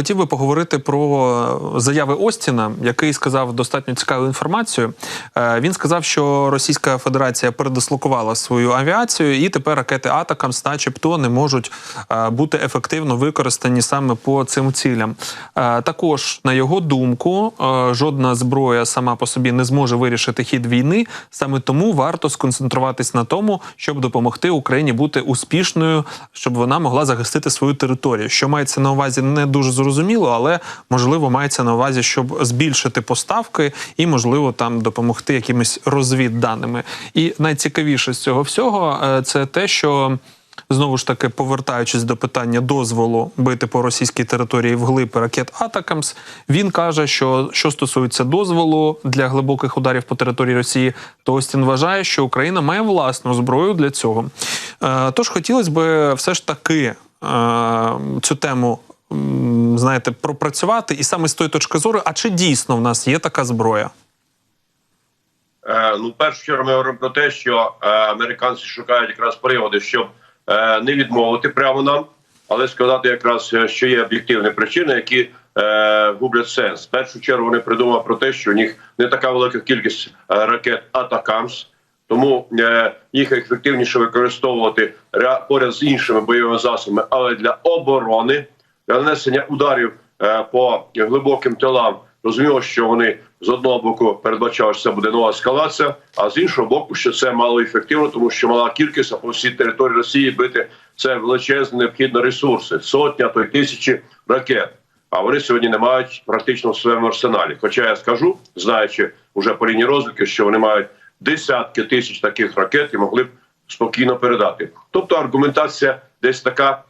хотів би поговорити про заяви Остіна, який сказав достатньо цікаву інформацію. Е, Він сказав, що Російська Федерація передислокувала свою авіацію, і тепер ракети Атакамс, начебто, не можуть е, бути ефективно використані саме по цим цілям. Е, Також, на його думку, жодна зброя сама по собі не зможе вирішити хід війни. Саме тому варто сконцентруватись на тому, щоб допомогти Україні бути успішною, щоб вона могла захистити свою територію. Що мається на увазі, не дуже зрозуміло, але можливо мається на увазі, щоб збільшити поставки і, можливо, там допомогти якимись розвідданими. І найцікавіше з цього всього е, це те, що. Знову ж таки, повертаючись до питання дозволу бити по російській території вглиб ракет Атакамс, він каже, що що стосується дозволу для глибоких ударів по території Росії, то Остін вважає, що Україна має власну зброю для цього. Е, тож хотілося б все ж таки е, цю тему. Знаєте, пропрацювати і саме з тої точки зору, а чи дійсно в нас є така зброя? Е, ну, першу чергу ми говоримо про те, що е, американці шукають якраз приводи, щоб е, не відмовити прямо нам, але сказати якраз, е, що є об'єктивні причини, які е, гублять сенс. В першу чергу вони придумали про те, що у них не така велика кількість е, ракет Атакамс, тому е, їх ефективніше використовувати поряд з іншими бойовими засобами, але для оборони, нанесення ударів е, по глибоким тилам. Розуміло, що вони з одного боку передбачали, що це буде нова ескалація, а з іншого боку, що це мало ефективно, тому що мала кількість а по всій території Росії бити це величезні необхідні ресурси, сотня, то й тисячі ракет. А вони сьогодні не мають практично в своєму арсеналі. Хоча я скажу, знаючи вже по лінії розвідки, що вони мають десятки тисяч таких ракет і могли б спокійно передати. Тобто аргументація десь така,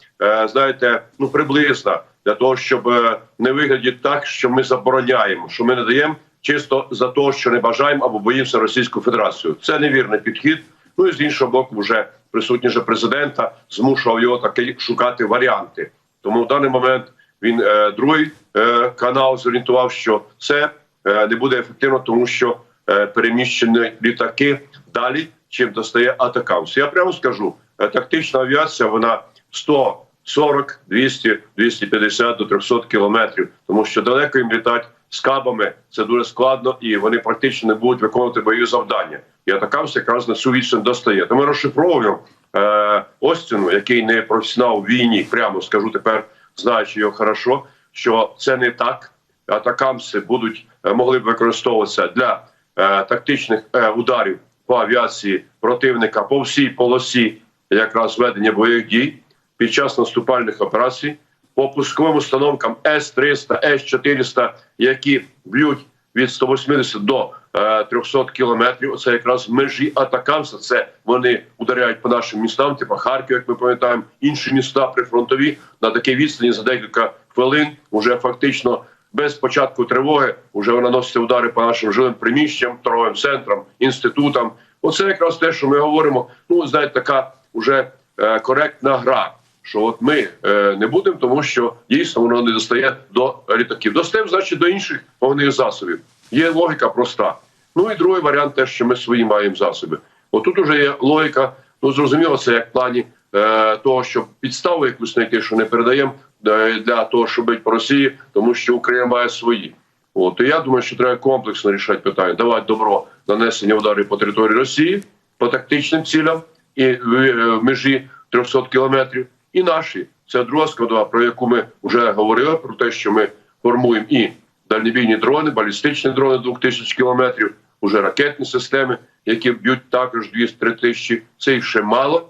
знаєте, ну приблизна для того, щоб е, не виглядати так, що ми забороняємо, що ми не даємо чисто за те, що не бажаємо або боїмося Російську Федерацію. Це невірний підхід. Ну і з іншого боку, вже присутність же президента змушував його таки шукати варіанти. Тому в даний момент він е, другий е, канал зорієнтував, що це е, не буде ефективно, тому що е, переміщені літаки далі, чим достає атакамс. Я прямо скажу, е, тактична авіація вона 140, 200, 250 до 300 кілометрів, тому що далеко їм літати з кабами це дуже складно, і вони практично не будуть виконувати бойові завдання. І атакамс якраз на цю відстань достає. Тому розшифровуємо е, Остіну, який не професіонал в війні, прямо скажу тепер, знаючи його хорошо, що це не так. Атакамси будуть е, могли б використовуватися для е, тактичних е, ударів по авіації противника по всій полосі, якраз ведення бойових дій під час наступальних операцій, по пусковим установкам С-300, С-400, які б'ють від 180 до е, 300 кілометрів. Це якраз межі атакамса. Це вони ударяють по нашим містам, типу Харків, як ми пам'ятаємо, інші міста прифронтові на такій відстані за декілька хвилин. Уже фактично без початку тривоги вже вона носить удари по нашим жилим приміщенням, торговим центрам, інститутам. Оце якраз те, що ми говоримо. Ну знаєте, така вже е, коректна гра. Що от ми е, не будемо, тому що дійсно воно не достає до літаків. Достаємо, значить, до інших повних засобів. Є логіка проста. Ну і другий варіант, те, що ми свої маємо засоби. Отут уже є логіка. Ну зрозуміло, це як в плані е, того, щоб підставу якусь знайти, що не передаємо е, для того, щоб бити по Росії, тому що Україна має свої. От і я думаю, що треба комплексно рішати питання, давати добро нанесення ударів по території Росії по тактичним цілям і в, е, в межі 300 кілометрів. І наші це друга складова, про яку ми вже говорили, про те, що ми формуємо і дальнобійні дрони, балістичні дрони 2000 кілометрів, уже ракетні системи, які б'ють також 200-3 тисячі. Це їх ще мало,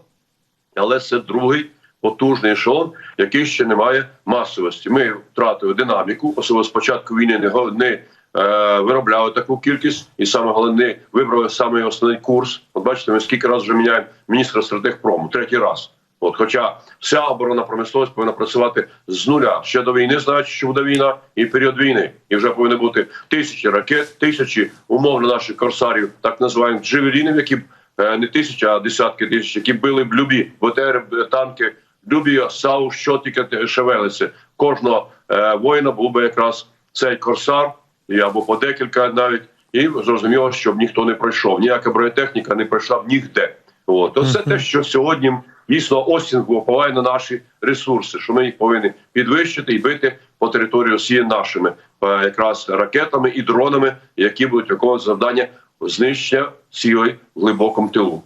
але це другий потужний ешелон, який ще не має масовості. Ми втратили динаміку, особливо з початку війни не, не е, виробляли таку кількість, і саме головне вибрали саме основний курс. От бачите, ми скільки разів вже міняємо міністра стратегпрому, третій раз. От, хоча вся оборонна промисловість повинна працювати з нуля ще до війни, знаючи, що буде війна, і період війни, і вже повинні бути тисячі ракет, тисячі умовно наших корсарів, так називаємо джевелінів, які е, не тисячі, а десятки тисяч, які били б любі БТР, танки, любі САУ, що тільки шевелиться. Кожного е, воїна був би якраз цей корсар, або по декілька навіть, і зрозуміло, щоб ніхто не пройшов. Ніяка бронетехніка не пройшла б нігде. От, оце те, що сьогодні дійсно Остін впливає на наші ресурси, що ми їх повинні підвищити і бити по території Росії нашими е, якраз ракетами і дронами, які будуть виконувати завдання знищення цілей в глибокому тилу.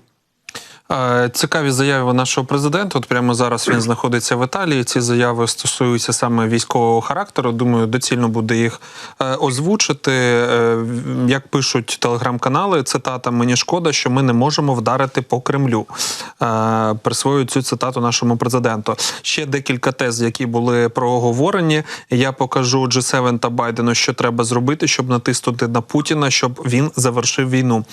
Цікаві заяви нашого президента. От прямо зараз він знаходиться в Італії. Ці заяви стосуються саме військового характеру. Думаю, доцільно буде їх е, озвучити. Е, Як пишуть телеграм-канали, цитата Мені шкода, що ми не можемо вдарити по Кремлю. Е, Присвоюють цю цитату нашому президенту. Ще декілька тез, які були проговорені. Я покажу G7 та Байдену, що треба зробити, щоб натиснути на Путіна, щоб він завершив війну.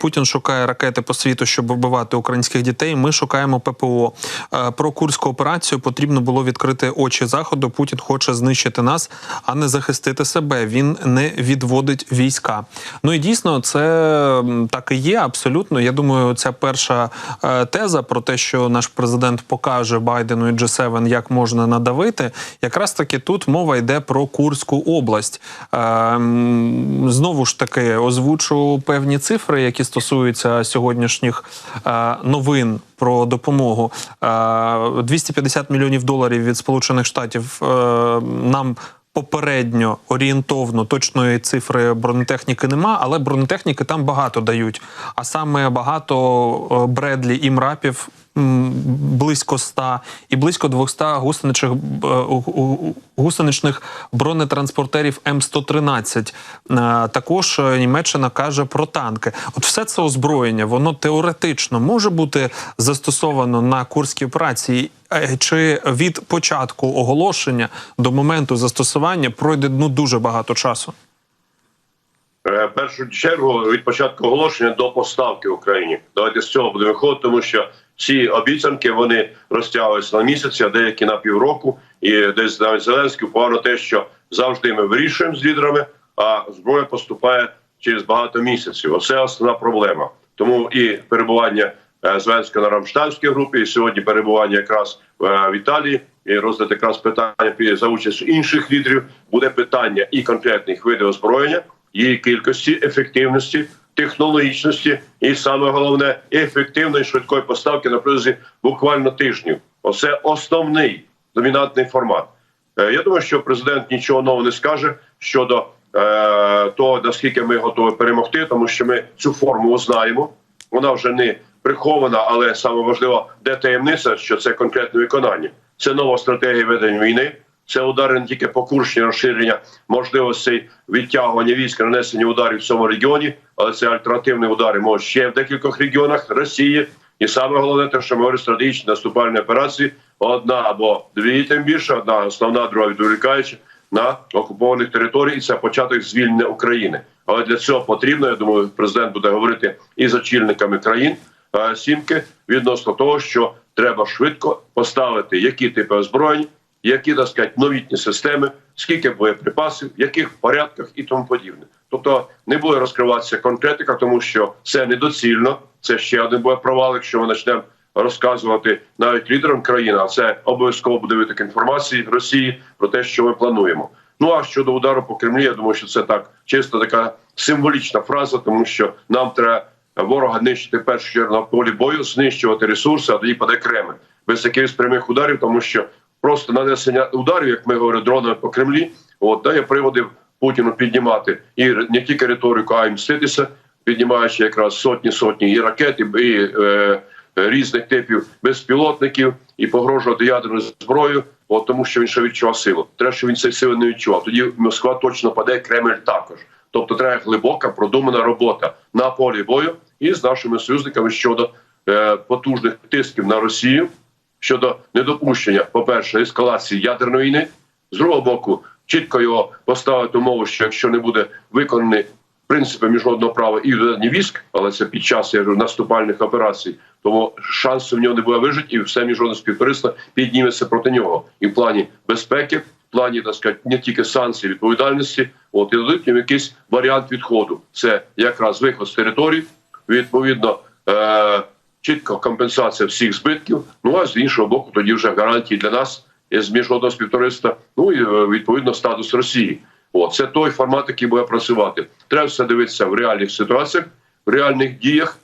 Путін шукає ракети по світу, щоб вбивати українських дітей. Ми шукаємо ППО. Е, Про курську операцію потрібно було відкрити очі заходу. Путін хоче знищити нас, а не захистити себе. Він не відводить війська. Ну і дійсно, це так і є. Абсолютно. Я думаю, ця перша е, теза про те, що наш президент покаже Байдену і G7, як можна надавити. Якраз таки тут мова йде про Курську область. Е, Знову ж таки озвучу певні цифри, які стосуються сьогоднішніх новин про допомогу. Е, 250 мільйонів доларів від Сполучених Штатів е, нам. Попередньо орієнтовно точної цифри бронетехніки нема, але бронетехніки там багато дають. А саме багато е, Бредлі і мрапів близько 100 і близько 200 гусеничних, е, гусеничних бронетранспортерів М113. Е, Також е, Німеччина каже про танки. От все це озброєння, воно теоретично може бути застосовано на курській операції. Чи від початку оголошення до моменту застосування пройде ну дуже багато часу? В першу чергу від початку оголошення до поставки Україні. Давайте з цього будемо виходити, тому що ці обіцянки вони розтягуються на місяці, а деякі на півроку. І десь навіть Зеленський впав на те, що завжди ми вирішуємо з лідерами, а зброя поступає через багато місяців. Оце основна проблема. Тому і перебування е, Зеленського на Рамштайнській групі, і сьогодні перебування якраз е, в Італії. І розгляд якраз питання за участю інших лідерів буде питання і конкретних видів озброєння, її кількості, ефективності, технологічності, і саме головне ефективної швидкої поставки на протязі буквально тижнів. Оце основний домінантний формат. Е, Я думаю, що президент нічого нового не скаже щодо е, того, наскільки ми готові перемогти, тому що ми цю формулу знаємо. Вона вже не прихована, але саме важливо, де таємниця, що це конкретне виконання. Це нова стратегія ведення війни. Це удари не тільки по курсні розширення можливостей відтягування військ, нанесення ударів в цьому регіоні, але це альтернативні удари можуть ще в декількох регіонах Росії. І саме головне, те, що ми говоримо стратегічні наступальні операції, одна або дві, тим більше, одна основна, друга відволікаюча на окупованих територіях. І це початок звільнення України. Але для цього потрібно, я думаю, президент буде говорити і з очільниками країн е, сімки відносно того, що треба швидко поставити які типи озброєнь, які так сказати, новітні системи, скільки боєприпасів, в яких порядках і тому подібне. Тобто не буде розкриватися конкретика, тому що це недоцільно. Це ще один буде провал, якщо ми почнемо розказувати навіть лідерам країни, а це обов'язково буде виток інформації Росії про те, що ми плануємо. Ну а щодо удару по Кремлі, я думаю, що це так чисто така символічна фраза, тому що нам треба ворога нищити першу чергу на полі бою, знищувати ресурси, а тоді паде Кремль без якихось прямих ударів, тому що просто нанесення ударів, як ми говоримо, дронами по Кремлі, от дає приводи Путіну піднімати і не тільки риторику, а й мститися, піднімаючи якраз сотні сотні і ракет, і, і е, різних типів безпілотників, і погрожувати ядерною зброєю, от тому що він ще відчував силу. Треба, щоб він цієї сили не відчував. Тоді Москва точно паде, Кремль також. Тобто треба глибока продумана робота на полі бою і з нашими союзниками щодо е, потужних тисків на Росію щодо недопущення, по-перше, ескалації ядерної війни, з другого боку, чітко його поставити умову, що якщо не буде виконаний принципи міжнародного права і додання військ, але це під час я кажу, наступальних операцій, тому шансу в нього не буде вижити, і все міжнародне співтовариство підніметься проти нього і в плані безпеки, в плані так сказати, не тільки санкцій, відповідальності, от і дадуть їм якийсь варіант відходу. Це якраз виход з території, відповідно. Е- чітка компенсація всіх збитків. Ну а з іншого боку, тоді вже гарантії для нас з міжнародного співтовариства. Ну і е, відповідно статус Росії. О, це той формат, який буде працювати. Треба все дивитися в реальних ситуаціях, в реальних діях.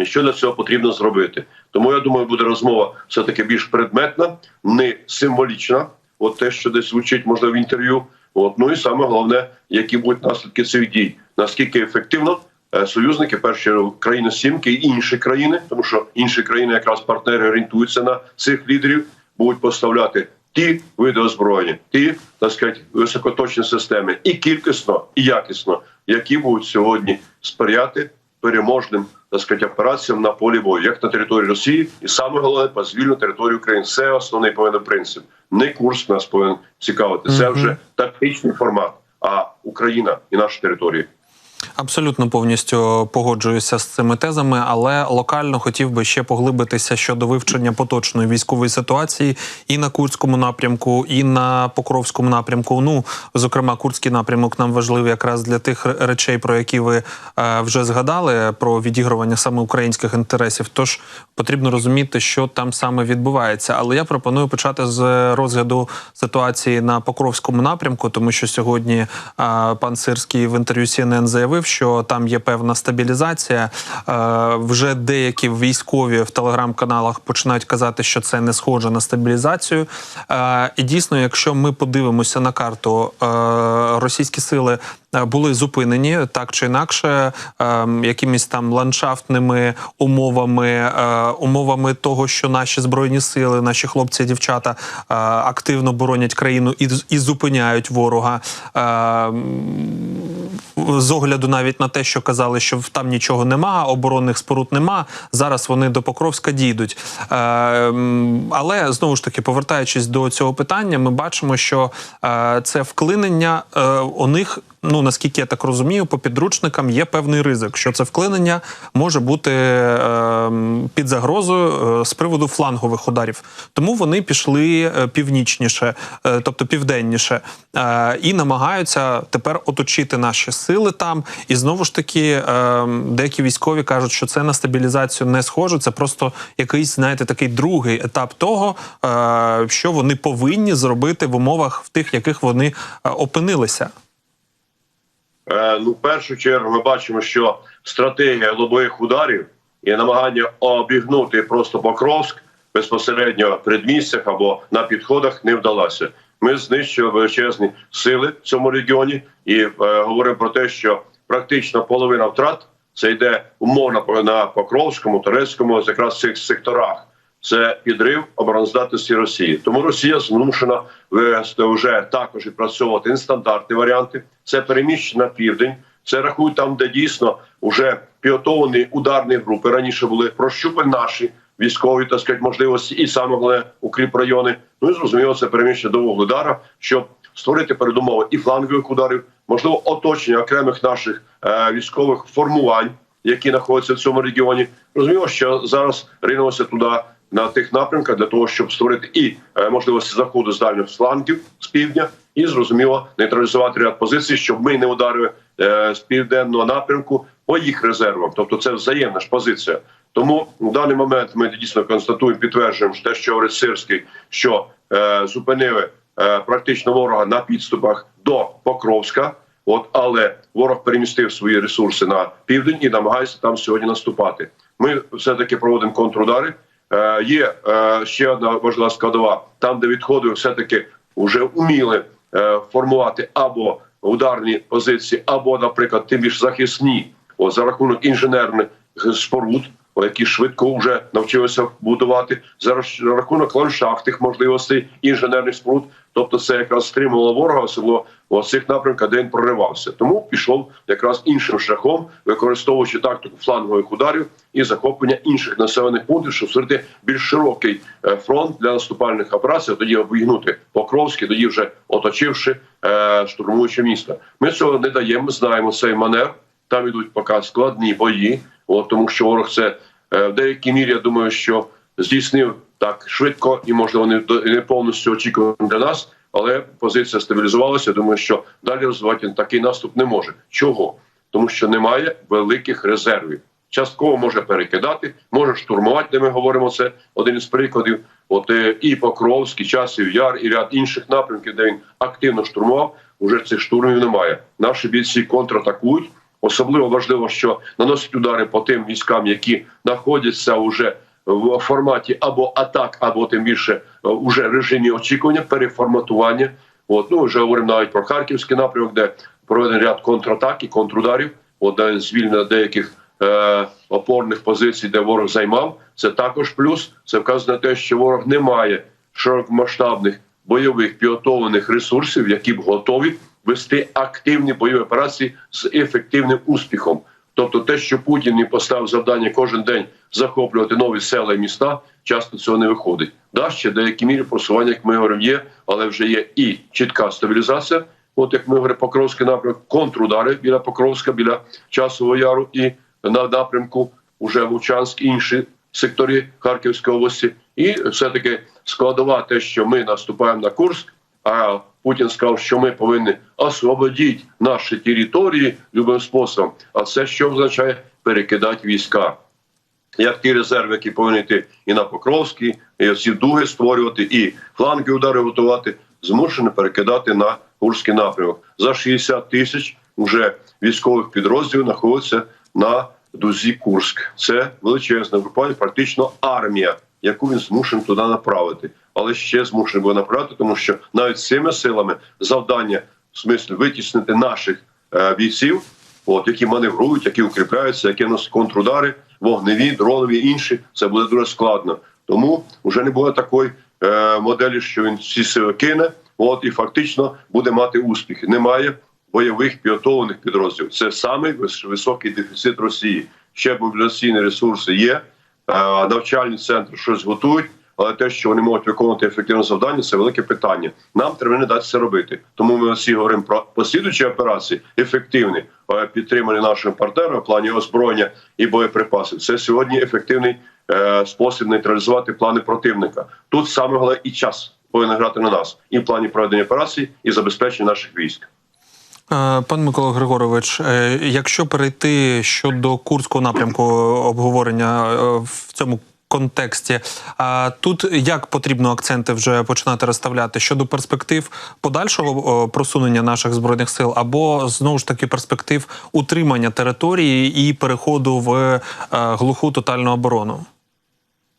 і що для цього потрібно зробити. Тому я думаю, буде розмова все таки більш предметна, не символічна. От те, що десь звучить можливо в інтерв'ю. От ну і саме головне, які будуть наслідки цих дій, наскільки ефективно союзники, перші країни сімки і інші країни, тому що інші країни, якраз партнери орієнтуються на цих лідерів, будуть поставляти ті види озброєння, ті так сказати, високоточні системи, і кількісно, і якісно, які будуть сьогодні сприяти переможним так сказати, операціям на полі бою, як на території Росії, і саме головне по звільну територію України. Це основний повинен принцип. Не курс нас повинен цікавити. Це вже тактичний формат. А Україна і наші території. Абсолютно повністю погоджуюся з цими тезами, але локально хотів би ще поглибитися щодо вивчення поточної військової ситуації і на Курському напрямку, і на Покровському напрямку. Ну, зокрема, Курський напрямок нам важливий якраз для тих речей, про які ви е, вже згадали, про відігрування саме українських інтересів. Тож потрібно розуміти, що там саме відбувається. Але я пропоную почати з розгляду ситуації на Покровському напрямку, тому що сьогодні е, пан Сирський в інтерв'ю CNN заявив, що там є певна стабілізація. Е, Вже деякі військові в телеграм-каналах починають казати, що це не схоже на стабілізацію. Е, І дійсно, якщо ми подивимося на карту, е, російські сили були зупинені так чи інакше, е, якимись там ландшафтними умовами, е, умовами того, що наші збройні сили, наші хлопці і дівчата е, активно боронять країну і, і зупиняють ворога. Е, з огляду навіть на те, що казали, що там нічого нема, оборонних споруд нема. Зараз вони до Покровська дійдуть. Е, але знову ж таки, повертаючись до цього питання, ми бачимо, що е, це вклинення е, у них. Ну наскільки я так розумію, по підручникам є певний ризик, що це вклинення може бути е, під загрозою е, з приводу флангових ударів. Тому вони пішли е, північніше, е, тобто південніше, і намагаються тепер оточити наші сили там. І знову ж таки, е, деякі військові кажуть, що це на стабілізацію не схоже. Це просто якийсь, знаєте, такий другий етап того, що вони повинні зробити в умовах в тих, яких вони опинилися. Е, ну, в першу чергу, ми бачимо, що стратегія лобових ударів і намагання обігнути просто Покровськ безпосередньо в передмістях або на підходах не вдалося. Ми знищили величезні сили в цьому регіоні і е, говоримо про те, що практично половина втрат це йде умовно на Покровському, Турецькому, якраз цих секторах. Це підрив обороноздатності Росії. Тому Росія змушена вже також відпрацьовувати нестандартні варіанти. Це переміщення на південь. Це рахують там, де дійсно вже підготовлені ударні групи. Раніше були прощупані наші військові так сказати, можливості, і саме головне укріп райони. Ну і зрозуміло, це переміщення до Вугледара, щоб створити передумови і флангових ударів, можливо, оточення окремих наших е, військових формувань, які знаходяться в цьому регіоні. Розуміло, що зараз ринулося туди на тих напрямках для того, щоб створити і е, можливості заходу з дальніх флангів з півдня, і зрозуміло нейтралізувати ряд позицій, щоб ми не ударили е, з південного напрямку по їх резервам. Тобто, це взаємна ж позиція. Тому в даний момент ми дійсно констатуємо, підтверджуємо те, що говорить Сирський, що е, зупинили е, практично ворога на підступах до Покровська. От, але ворог перемістив свої ресурси на південь і намагається там сьогодні наступати. Ми все таки проводимо контрудари. Е, є е, ще одна важлива складова, там, де відходи все таки вже вміли е, формувати або ударні позиції, або, наприклад, тим більш захисні, о, за рахунок інженерних споруд, о, які швидко вже навчилися будувати за рахунок ландшафтних можливостей інженерних споруд. Тобто, це якраз стримувало ворога особливо у цих напрямках, де він проривався. Тому пішов якраз іншим шляхом, використовуючи тактику флангових ударів і захоплення інших населених пунктів, щоб створити більш широкий е, фронт для наступальних операцій. Тоді обігнути Покровський, тоді вже оточивши е, штурмуючи місто. Ми цього не даємо. Ми знаємо цей маневр. Там ідуть поки складні бої, от тому що ворог це е, в деякій мірі. Я думаю, що здійснив так швидко і можливо не не повністю очікувано для нас. Але позиція стабілізувалася. Думаю, що далі розвивати такий наступ не може. Чого? Тому що немає великих резервів. Частково може перекидати, може штурмувати, де ми говоримо. Це один із прикладів. От е, і Покровський, часів яр, і ряд інших напрямків, де він активно штурмував. Уже цих штурмів немає. Наші бійці контратакують. Особливо важливо, що наносить удари по тим військам, які знаходяться уже в форматі або атак, або тим більше е, уже режимі очікування, переформатування. От ну вже говоримо навіть про харківський напрямок, де проведений ряд контратак і контрударів. От де звільнено деяких е, опорних позицій, де ворог займав. Це також плюс. Це вказує на те, що ворог не має широкомасштабних бойових підготовлених ресурсів, які б готові вести активні бойові операції з ефективним успіхом. Тобто, те, що Путін не поставив завдання кожен день захоплювати нові села і міста, часто цього не виходить. Да, ще деякі мірі просування, як ми говоримо, є, але вже є і чітка стабілізація. От як ми говоримо, Покровський напрямок, контрудари біля Покровська, біля Часового Яру і на напрямку уже Вовчанськ, інші сектори Харківської області. І все-таки складова те, що ми наступаємо на Курск, а Путін сказав, що ми повинні освободити наші території любим способом. А це що означає перекидати війська як ті резерви, які повинні йти і на Покровський, і ці дуги створювати, і фланги удари готувати, змушені перекидати на Курський напрямок. За 60 тисяч вже військових підрозділів знаходиться на дузі Курськ. Це величезна група, практично армія, яку він змушений туди направити. Але ще змушений буде направити, тому що навіть цими силами завдання в смислі витіснити наших е, бійців от які маневрують, які укріпляються, які носять контрудари, вогневі, дронові, інші. Це буде дуже складно. Тому вже не буде такої е, моделі, що він всі сили кине, от і фактично буде мати успіхи. Немає бойових підготовлених підрозділів. Це самий високий дефіцит Росії. Ще мобілізаційні ресурси є, е, навчальні центри щось готують. Але те, що вони можуть виконувати ефективне завдання, це велике питання. Нам треба не дати це робити. Тому ми всі говоримо про послідуючі операції, ефективні, е, підтримані нашими партнерами в плані озброєння і боєприпасів. Це сьогодні ефективний е, спосіб нейтралізувати плани противника. Тут саме головне і час повинен грати на нас і в плані проведення операцій, і забезпечення наших військ. Е, Пан Микола Григорович, якщо перейти щодо курського напрямку обговорення в цьому контексті, а тут як потрібно акценти вже починати розставляти щодо перспектив подальшого просунення наших збройних сил, або знову ж таки перспектив утримання території і переходу в е, глуху тотальну оборону?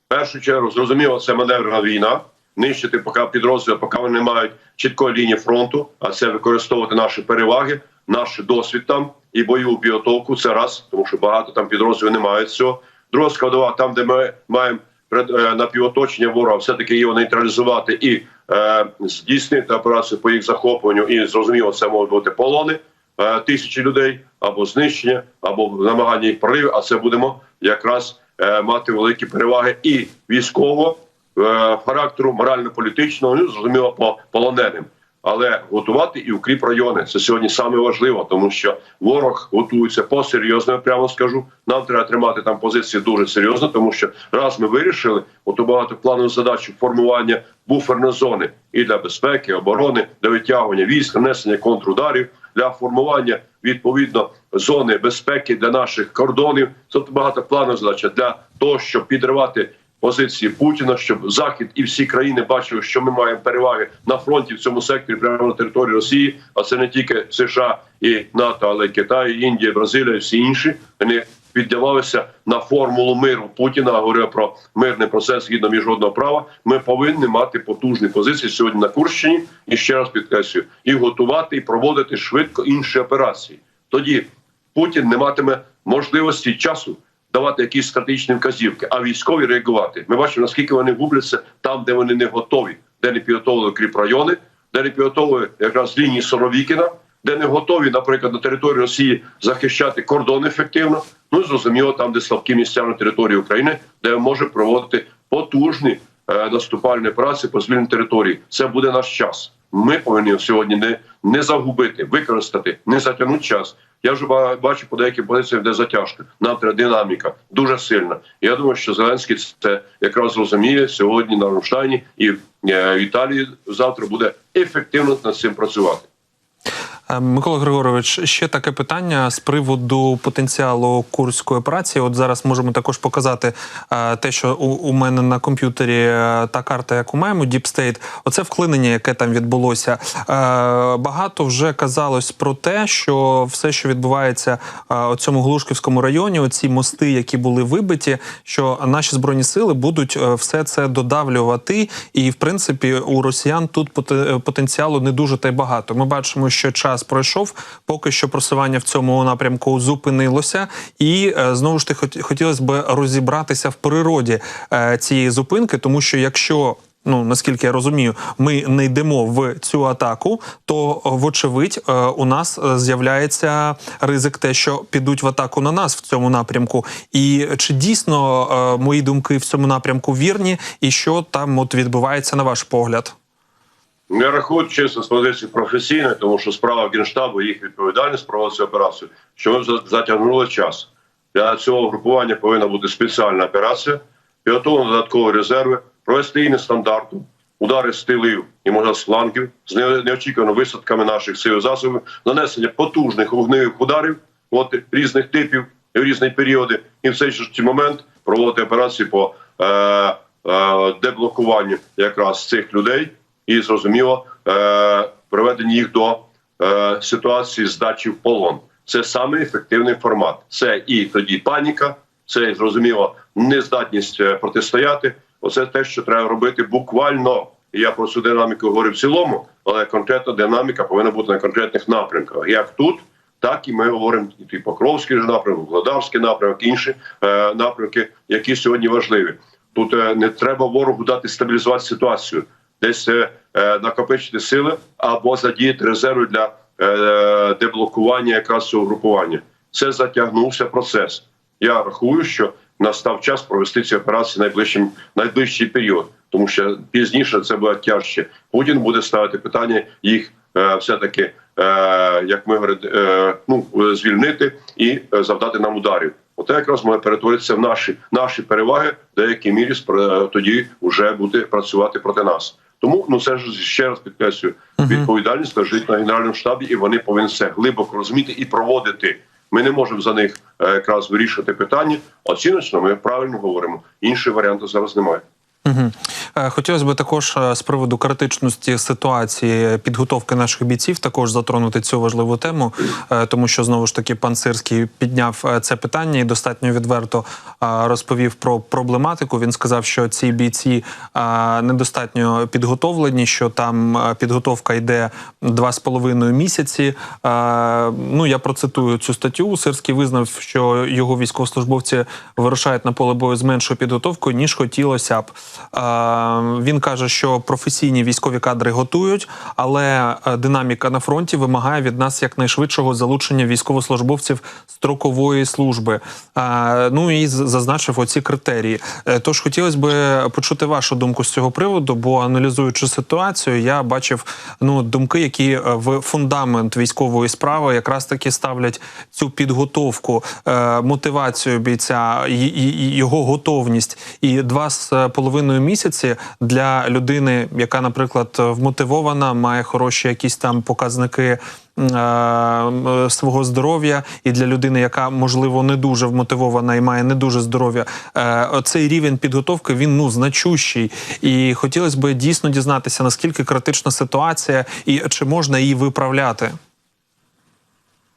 В першу чергу зрозуміло, це маневрна війна. Нищити поки підрозділи, поки вони не мають чіткої лінії фронту, а це використовувати наші переваги, наш досвід там і бойову підготовку. Це раз, тому що багато там підрозділів не мають цього. Друга складова, там, де ми маємо пред- е, напівоточення ворога, все таки його нейтралізувати і е, здійснити операцію по їх захопленню. І зрозуміло, це можуть бути полони е, тисячі людей або знищення, або намагання їх прориву. А це будемо якраз е, мати великі переваги і військово е, характеру, морально-політичного, ну зрозуміло, по полоненим. Але готувати і укріп райони це сьогодні саме важливо, тому що ворог готується посерйозно. я Прямо скажу. Нам треба тримати там позиції дуже серйозно, тому що раз ми вирішили оту багатопланову задачу формування буферної зони і для безпеки, оборони, для витягування військ, нанесення контрударів, для формування відповідно зони безпеки для наших кордонів. Це багатопланова задача для того, щоб підривати позиції Путіна, щоб Захід і всі країни бачили, що ми маємо переваги на фронті в цьому секторі прямо на території Росії. А це не тільки США і НАТО, але й Китай, Індія, Бразилія, і всі інші. Вони піддавалися на формулу миру Путіна. Говорив про мирний процес згідно міжнародного права. Ми повинні мати потужні позиції сьогодні на Курщині і ще раз підкреслюю, і готувати і проводити швидко інші операції. Тоді Путін не матиме можливості часу давати якісь стратегічні вказівки, а військові реагувати. Ми бачимо, наскільки вони губляться там, де вони не готові, де не підготовили кріп райони, де не підготовили якраз лінії Соровікіна, де не готові, наприклад, на території Росії захищати кордон ефективно. Ну зрозуміло, там, де слабкі місця на території України, де може проводити потужні е, наступальні операції по звільненій території. Це буде наш час. Ми повинні сьогодні не, не загубити, використати, не затягнути час. Я вже ба- бачу по деяким позиціям, де затяжка. Нам треба динаміка дуже сильна. Я думаю, що Зеленський це якраз розуміє сьогодні на Рамштайні і е, в Італії завтра буде ефективно над цим працювати. Е, Микола Григорович, ще таке питання з приводу потенціалу курської операції. От зараз можемо також показати е, те, що у, мене на комп'ютері е, та карта, яку маємо, Deep State. Оце вклинення, яке там відбулося. Багато вже казалось про те, що все, що відбувається у цьому Глушківському районі, оці мости, які були вибиті, що наші збройні сили будуть все це додавлювати, і в принципі у росіян тут поте- потенціалу не дуже та й багато. Ми бачимо, що час пройшов, поки що просування в цьому напрямку зупинилося, і е, знову ж таки хот- хотілося б розібратися в природі е, цієї зупинки, тому що якщо Ну наскільки я розумію, ми не йдемо в цю атаку, то вочевидь е, у нас з'являється ризик, те, що підуть в атаку на нас в цьому напрямку. І чи дійсно мої думки в цьому напрямку вірні, і що там от відбувається на ваш погляд? Не рахують чисто з позиції професійної, тому що справа Генштабу, їх відповідальність проводити цю операцію, що ми за- затягнули час. Для цього групування повинна бути спеціальна операція, підготовлені додаткові резерви, провести її стандарту, удари з тилів і можна з флангів, з не- неочікуваними висадками наших сил засобів, нанесення потужних вогневих ударів от, різних типів в різні періоди, і в цей же ж момент проводити операції по е, е, деблокуванню якраз цих людей і зрозуміло е, приведення їх до е, ситуації здачі в полон. Це саме ефективний формат. Це і тоді паніка, це зрозуміло нездатність е, протистояти. Оце те, що треба робити буквально. Я про цю динаміку говорю в цілому, але конкретна динаміка повинна бути на конкретних напрямках. Як тут, так і ми говоримо і Покровський напрямок, Владавський напрямок, інші е, напрямки, які сьогодні важливі. Тут е, не треба ворогу дати стабілізувати ситуацію, десь е, е, накопичити сили або задіяти резерви для е, деблокування якраз цього групування. Це затягнувся процес. Я рахую, що настав час провести ці операції найближчим найближчий період, тому що пізніше це буде тяжче. Путін буде ставити питання їх все таки, як ми говоримо, ну звільнити і завдати нам ударів. Оте якраз має перетворитися в наші наші переваги, в деякій мірі тоді вже буде працювати проти нас. Тому ну це ж ще раз підкреслюю, відповідальність лежить на генеральному штабі, і вони повинні це глибоко розуміти і проводити. Ми не можемо за них е, якраз вирішити питання. Оціночно ми правильно говоримо. Іншого варіанту зараз немає. Угу. Хотілося б також е, з приводу критичності ситуації підготовки наших бійців також затронути цю важливу тему, е, тому що знову ж таки пан Сирський підняв це питання і достатньо відверто розповів про проблематику. Він сказав, що ці бійці недостатньо підготовлені, що там підготовка йде два з половиною місяці. Ну я процитую цю статтю. Сирський визнав, що його військовослужбовці вирушають на поле бою з меншою підготовкою ніж хотілося б. Він каже, що професійні військові кадри готують, але е, динаміка на фронті вимагає від нас якнайшвидшого залучення військовослужбовців строкової служби. Ну і зазначив оці критерії. Е, Тож хотілося б почути вашу думку з цього приводу, бо аналізуючи ситуацію, я бачив ну думки, які е, в фундамент військової справи якраз таки ставлять цю підготовку, мотивацію бійця, його готовність. І два з е, половиною місяці для людини, яка, наприклад, вмотивована, має хороші якісь там показники. е, Свого здоров'я і для людини, яка можливо не дуже вмотивована і має не дуже здоров'я, е, цей рівень підготовки він ну значущий. І хотілося б дійсно дізнатися, наскільки критична ситуація і чи можна її виправляти.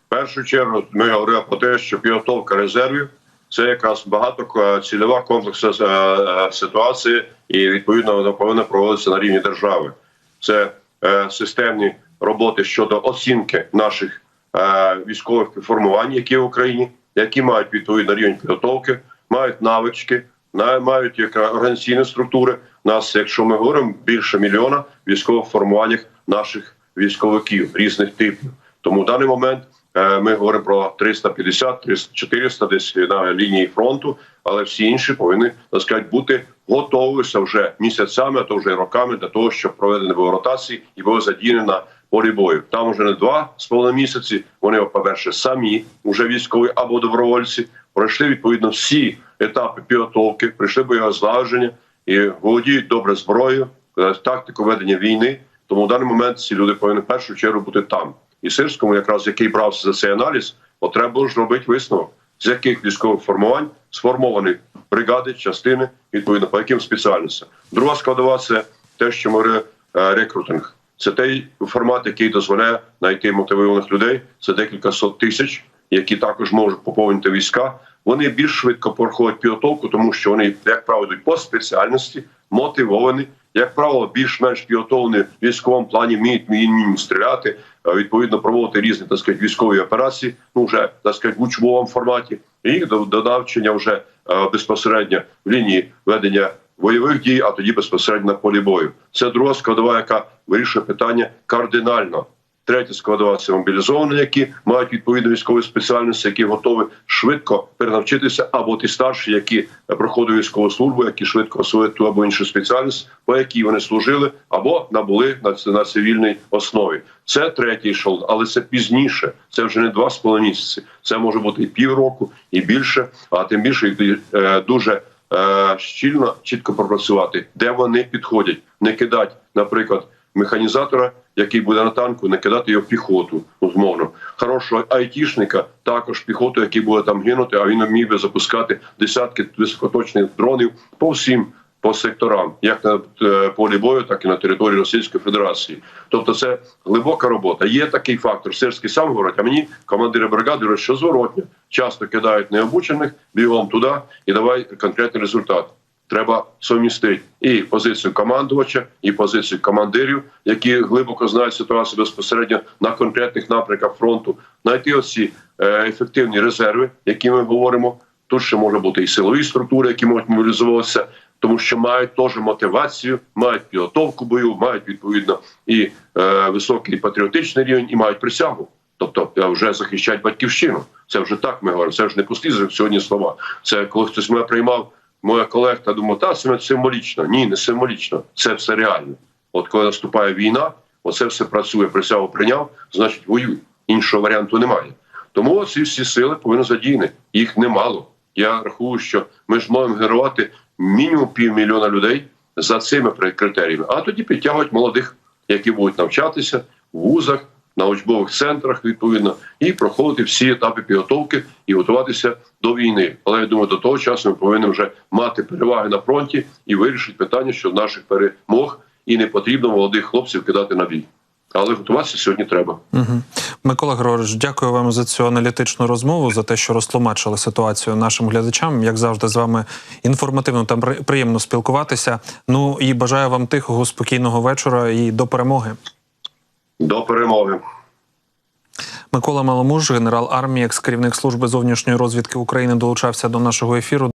В першу чергу ми говоримо про те, що підготовка резервів це якраз багатоцільова комплексна е, ситуація, і відповідно вона повинна проводитися на рівні держави. Це е, системні роботи щодо оцінки наших е, військових формувань, які в Україні, які мають відповідно рівень підготовки, мають навички, на- мають організаційні структури. Нас, якщо ми говоримо, більше мільйона військових формуваннях наших військовиків різних типів. Тому в даний момент е, ми говоримо про 350, 300, 400 десь на лінії фронту, але всі інші повинні так сказати, бути готовися вже місяцями, а то вже роками для того, щоб проведені були ротації і задіяні на полі бою. Там вже не два з половиною місяці. Вони, по-перше, самі вже військові або добровольці пройшли відповідно всі етапи підготовки, прийшли бойове злагодження і володіють добре зброєю, е, тактику ведення війни. Тому в даний момент ці люди повинні в першу чергу бути там. І Сирському, якраз який брався за цей аналіз, от треба було ж робити висновок, з яких військових формувань сформовані бригади, частини, відповідно по яким спеціальностям. Друга складова це те, що ми е, рекрутинг. Це той формат, який дозволяє знайти мотивованих людей. Це декілька сот тисяч, які також можуть поповнити війська. Вони більш швидко проходять підготовку, тому що вони, як правило, йдуть по спеціальності, мотивовані, як правило, більш-менш підготовлені в військовому плані, вміють мінімум стріляти, відповідно проводити різні так сказати, військові операції, ну вже так сказати, в учбовому форматі, і до, до навчання вже безпосередньо в лінії ведення бойових дій, а тоді безпосередньо на полі бою. Це друга складова, яка вирішує питання кардинально. Третя складова це мобілізовані, які мають відповідну військову спеціальність, які готові швидко перенавчитися, або ті старші, які проходять військову службу, які швидко освоїть ту або іншу спеціальність, по якій вони служили, або набули на, на цивільній основі. Це третій ешелон, але це пізніше. Це вже не два з половиною місяці. Це може бути і півроку, і більше, а тим більше і, е, дуже е, щільно, чітко пропрацювати, де вони підходять, не кидати, наприклад, механізатора, який буде на танку, не кидати його в піхоту, умовно. Хорошого айтішника, також піхоту, який буде там гинути, а він вмів би запускати десятки високоточних дронів по всім. По секторам, як на е, полі бою, так і на території Російської Федерації. Тобто, це глибока робота. Є такий фактор. Сирський сам говорить, а мені командири бригади говорять, що зворотня. Часто кидають необучених бігом туди і давай конкретний результат. Треба совмістити і позицію командувача, і позицію командирів, які глибоко знають ситуацію безпосередньо на конкретних напрямках фронту, знайти оці е, ефективні резерви, які ми говоримо. Тут ще може бути і силові структури, які можуть мобілізуватися, тому що мають теж мотивацію, мають підготовку бою, мають відповідно і е, високий патріотичний рівень, і мають присягу. Тобто е, вже захищають батьківщину. Це вже так ми говоримо. Це вже не пусті сьогодні слова. Це коли хтось мене приймав, моя колега думав, та це символічно. Ні, не символічно. Це все реально. От коли наступає війна, оце все працює. Присягу прийняв, значить воюй. Іншого варіанту немає. Тому ці всі сили повинні задіяні. Їх немало. Я рахую, що ми ж можемо герувати мінімум півмільйона людей за цими критеріями, а тоді підтягують молодих, які будуть навчатися в вузах, на учбових центрах відповідно і проходити всі етапи підготовки і готуватися до війни. Але я думаю, до того часу ми повинні вже мати переваги на фронті і вирішити питання щодо наших перемог, і не потрібно молодих хлопців кидати на бій. Але готуватися сьогодні треба. Угу. Микола Григорович, дякую вам за цю аналітичну розмову, за те, що розтлумачили ситуацію нашим глядачам. Як завжди, з вами інформативно та при- приємно спілкуватися. Ну і бажаю вам тихого, спокійного вечора і до перемоги. До перемоги. Микола Маломуж, генерал армії, екс-керівник служби зовнішньої розвідки України, долучався до нашого ефіру.